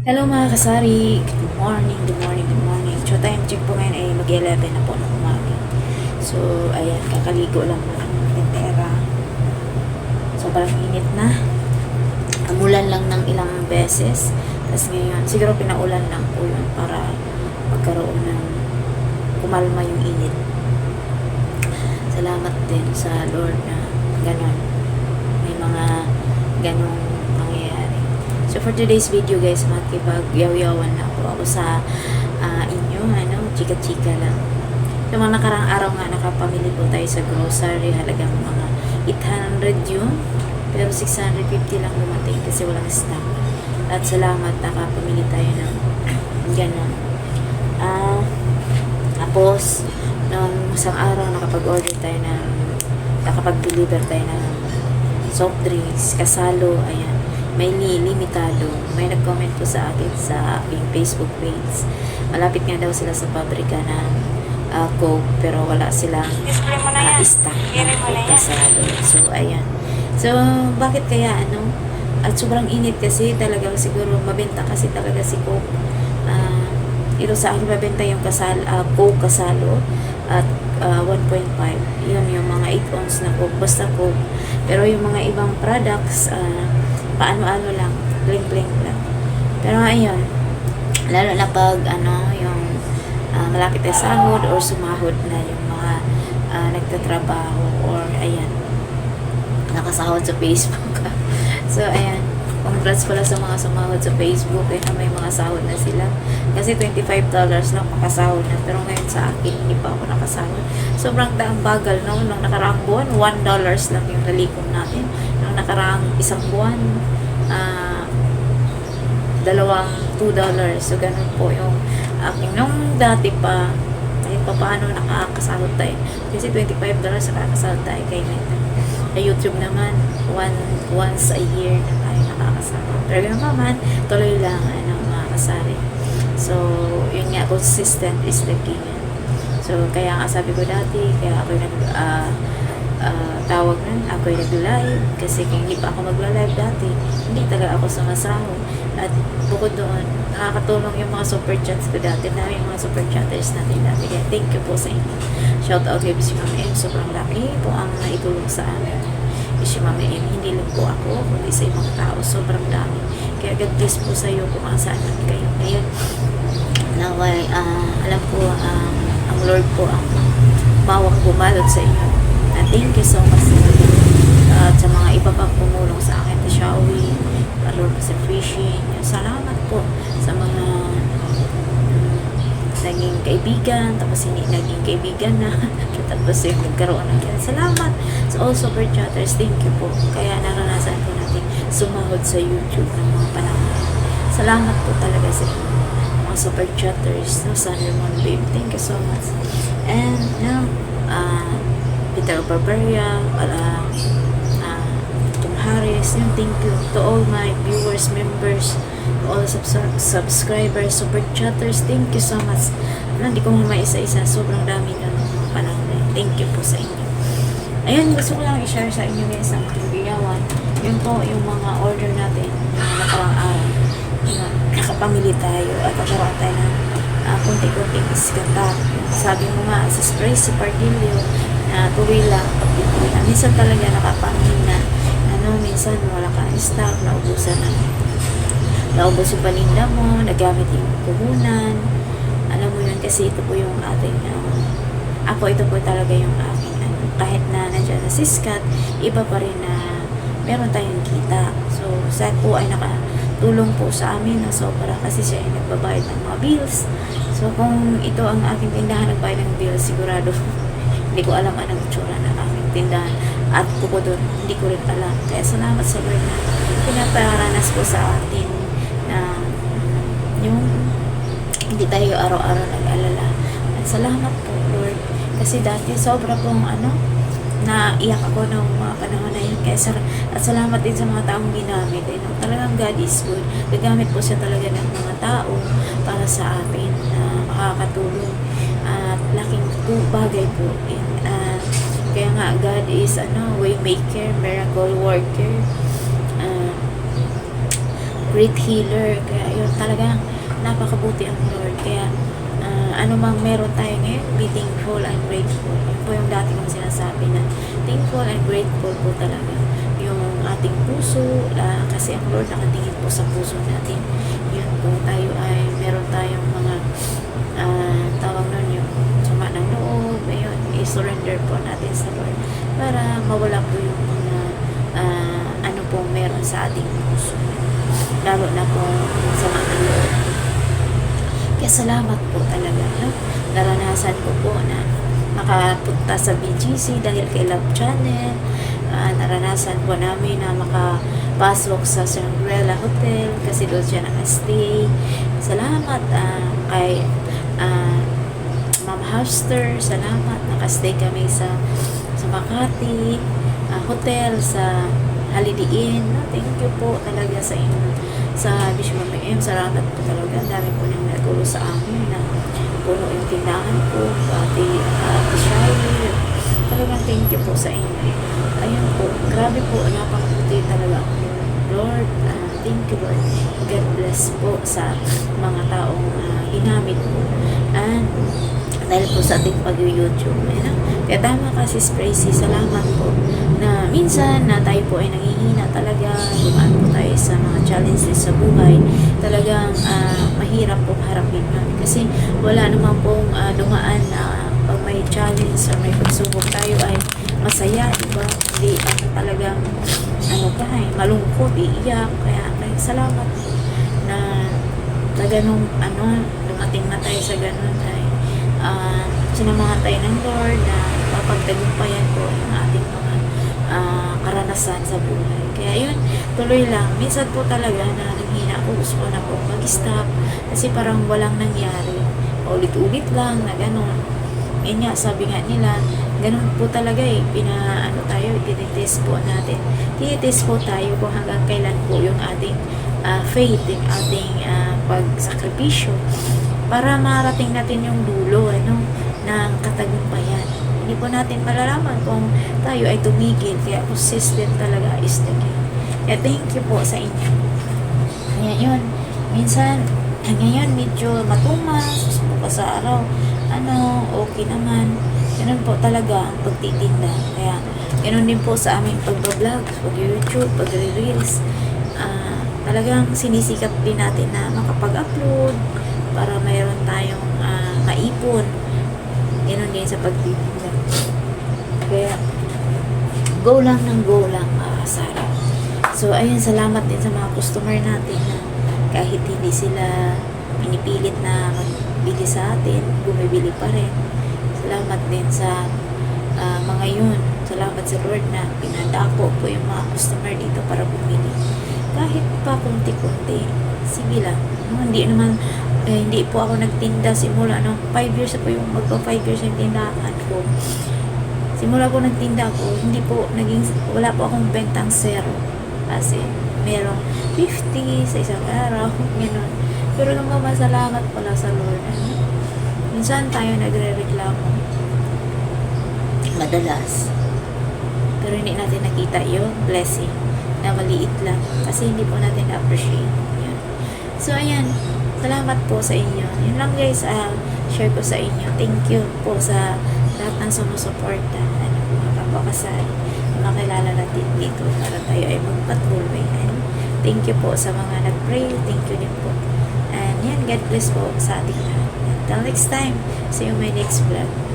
Hello mga kasari, good morning, good morning, good morning. So time check po ngayon ay mag-11 na po ng umaga. So ayan, kakaligo lang po ng tentera. Sobrang init na. Amulan lang ng ilang beses. Tapos ngayon, siguro pinaulan po yun para magkaroon ng kumalma yung init. Salamat din sa Lord na ganon. May mga ganong for today's video guys, makikipag-yaw-yawan na po ako sa ah, inyo, ano, chika-chika lang. Yung mga nakarang araw nga, nakapamili po tayo sa grocery, halagang mga 800 yun. Pero 650 lang dumating kasi walang stock. At salamat, nakapamili tayo ng ganon. Ah, tapos, nung isang araw, nakapag-order tayo ng, nakapag-deliver tayo ng soft drinks, kasalo, ayan. May li, limitado. May nag-comment po sa akin sa aking Facebook page. Malapit nga daw sila sa pabrika ng ah, Coke, pero wala silang uh, stock na Coke kasalo. So, ayan. So, bakit kaya, ano? At sobrang init kasi talagang siguro mabenta kasi talaga si Coke. Ah, ito sa akin mabenta yung kasal, ah, Coke kasalo at ah, 1.5. Yun yung mga 8 ounce na Coke, basta Coke. Pero yung mga ibang products, ah, paano-ano lang, bling-bling lang. Pero ayun, lalo na pag ano, yung ah, malapit na sahod or sumahod na yung mga ah, nagtatrabaho or ayan, nakasahod sa Facebook. so, ayan. Congrats pala sa mga sumahod sa Facebook. Eh, na may mga sahod na sila. Kasi $25 lang makasahod na. Pero ngayon sa akin, hindi pa ako nakasahod. Sobrang daang bagal, no? Nung nakaraang buwan, $1 lang yung nalikom natin. Nung nakaraang isang buwan, ah, dalawang $2. So, ganun po yung aking. Nung dati pa, kahit pa paano nakakasahod tayo. Kasi $25 nakakasahod tayo kay Meta. Sa YouTube naman, one, once a year na tayo nakakasahod. Pero yung naman, tuloy lang ano, mga. So, yun nga, consistent is the key. So, kaya nga sabi ko dati, kaya ako nag, ah, ah, tawag nun, ako yung nag-live. Kasi kung hindi pa ako magla-live dati, hindi talaga ako sumasahod. At bukod doon, nakakatulong yung mga super chats ko dati na yung mga super chatters natin dati. Kaya thank you po sa inyo. Shout out kay si Mama M. Sobrang laki po ang naitulong sa amin. Si Mama M, hindi lang po ako, kundi sa ibang tao. Sobrang dami. Kaya God bless po sa iyo kung saan man kayo. Ngayon, naway, ah, alam ko, ah, ang Lord po ang bawang bumalot sa inyo. And thank you so much at sa mga iba pang pumulong sa akin, si Shawi, Lord sa fishing. Salamat po sa mga mm, naging kaibigan, tapos hindi naging kaibigan na, tapos yung nagkaroon ng ganun. Salamat sa all super chatters. Thank you po. Kaya naranasan po natin sumahod sa YouTube ng mga panahon. na yan. Salamat po talaga sa inyo mga super chatters no San Ramon Babe thank you so much and now uh, Peter Barberia uh, uh, Tom Harris yung thank you to all my viewers members all subs- subscribers super chatters thank you so much. Hindi ko isa-isa sobrang dami na mga na thank you po sa inyo. Ayun gusto ko lang i-share sa inyo guys ang biyawan yun po yung mga order natin yung mga nakarang araw. Na nakapamili tayo at nagkaroon tayo ng uh, kunti-kunting iskata. Sabi mo nga, sa spray si Pardillo, na tuwi lang, pagpipili na. Minsan talaga nakapamili na, ano, minsan wala kang stock, naubusan na. Naubos yung paninda mo, nagamit yung puhunan. Alam mo yun, kasi ito po yung ating, uh, ako, ito po talaga yung aking, ano, kahit na nandiyan na siskat, iba pa rin na meron tayong kita. So, sa po ay nakatulong po sa amin na sobra kasi siya ay nagbabayad ng mga bills. So, kung ito ang aking tindahan nagbayad ng bills, sigurado hindi ko alam anong itsura ng aking tindahan. At bukod doon, hindi ko rin alam. Kaya salamat sa Lord na pinaparanas po sa atin na yung hindi tayo araw-araw nag-alala. At salamat po, Lord. Kasi dati sobra pong ano, naiyak ako ng mga panahon na yun. Kaya at salamat din sa mga taong ginamit. Eh, no? Talagang God is good. Gagamit po siya talaga ng mga tao para sa atin na makakatulong. At laking bagay po. Ah, kaya nga, God is ano, way maker, miracle worker. Ah, great healer. Kaya yun talagang napakabuti ang Lord. Kaya ah, ano mang meron tayo ngayon, be thankful and grateful. Yun po yung dati kong sinasabi na thankful and grateful po talaga yung ating puso ah, kasi ang Lord nakatingin po sa puso natin. Yun po tayo ay meron tayong mga ah, tawag nun yung sama ng loob, ayun, i-surrender po natin sa Lord para mawala po yung mga ah, ano po meron sa ating puso. Lalo na po sama ng loob. Kaya salamat po talaga. No? Naranasan ko po na makapunta sa BGC dahil kay Love Channel. Ah, naranasan po namin na makapasok sa Shangri-La Hotel kasi doon siya nakastay. Salamat ah, kay ah, Ma'am Hafster. Salamat. Nakastay kami sa sa Makati ah, Hotel sa Holiday Inn. No? Thank you po talaga sa inyo sa Bishop M. Salamat po talaga. Ang dami po nang nagulo sa amin na puno yung tindahan ko. Pati uh, Shirley. Talagang thank you po sa inyo. Ayun po. Grabe po. Napakabuti talaga ako. Lord, ah, thank you Lord. God bless po sa mga taong uh, ginamit po. And dahil po sa ating pag-YouTube. Ayun, kaya tama ka sis Tracy, salamat po na minsan na tayo po ay nangihina talaga, dumaan po tayo sa mga challenges sa buhay, talagang ah, mahirap po harapin yun. Kasi wala naman pong ah, dumaan na pag may challenge or may pagsubok tayo ay masaya, di ba? Hindi ano talagang ano pa ay malungkot, iiyak. Kaya, kaya salamat na na ganung ano, dumating na tayo sa ganun ay uh, sinamahan tayo ng Lord na mapagtagumpayan po yung ating mga ah, karanasan sa buhay. Kaya yun, tuloy lang. Minsan po talaga na nanghina ako, gusto ko na po mag-stop kasi parang walang nangyari. Ulit-ulit lang na gano'n. Yun nga, sabi nga nila, ganun po talaga eh, pinaano tayo, tinitest po natin. Tinitest po tayo kung hanggang kailan po yung ating ah, faith, yung ating ah, pagsakripisyo para marating natin yung dulo ano, ng katagumpayan. Hindi po natin malalaman kung tayo ay tumigil, kaya consistent talaga is the key. Kaya thank you po sa inyo. Kaya yun, minsan, ngayon medyo matumas, bukas sa araw, ano, okay naman. Ganun po talaga ang pagtitinda. Kaya, ganun din po sa aming pagbablog, pag-YouTube, pag-reels. Ah, talagang sinisikap din natin na makapag-upload para mayroon tayong ah, maipon. Ganun din sa pagtitinda. Kaya, go lang ng go lang, mga kasara. So, ayun, salamat din sa mga customer natin na kahit hindi sila pinipilit na magbili sa atin, bumibili pa rin. Salamat din sa ah, mga yun. Salamat sa Lord na pinadako po yung mga customer dito para bumili. Kahit pa kunti-kunti, sige lang. No, hindi naman, eh, hindi po ako nagtinda simula nung 5 years po yung magpa 5 years yung tindahan ko. Simula po nagtinda ako, hindi po naging, wala po akong bentang zero. Kasi merong 50 sa isang araw, gano'n. Pero nung mamasalamat pala sa Lord, minsan tayo nagre-reklamo. Madalas. Pero hindi natin nakita yung blessing na maliit lang. Kasi hindi po natin na-appreciate. Yun. So, ayan. Salamat po sa inyo. Yun lang guys, ah, share ko sa inyo. Thank you po sa lahat ng sumusuporta. Ano, mga kapakasal. Makilala natin dito para tayo ay magpatuloy. Ano? Thank you po sa mga nag-pray. Thank you din po. And yan, God bless po sa ating lahat. Until next time, see you my next vlog.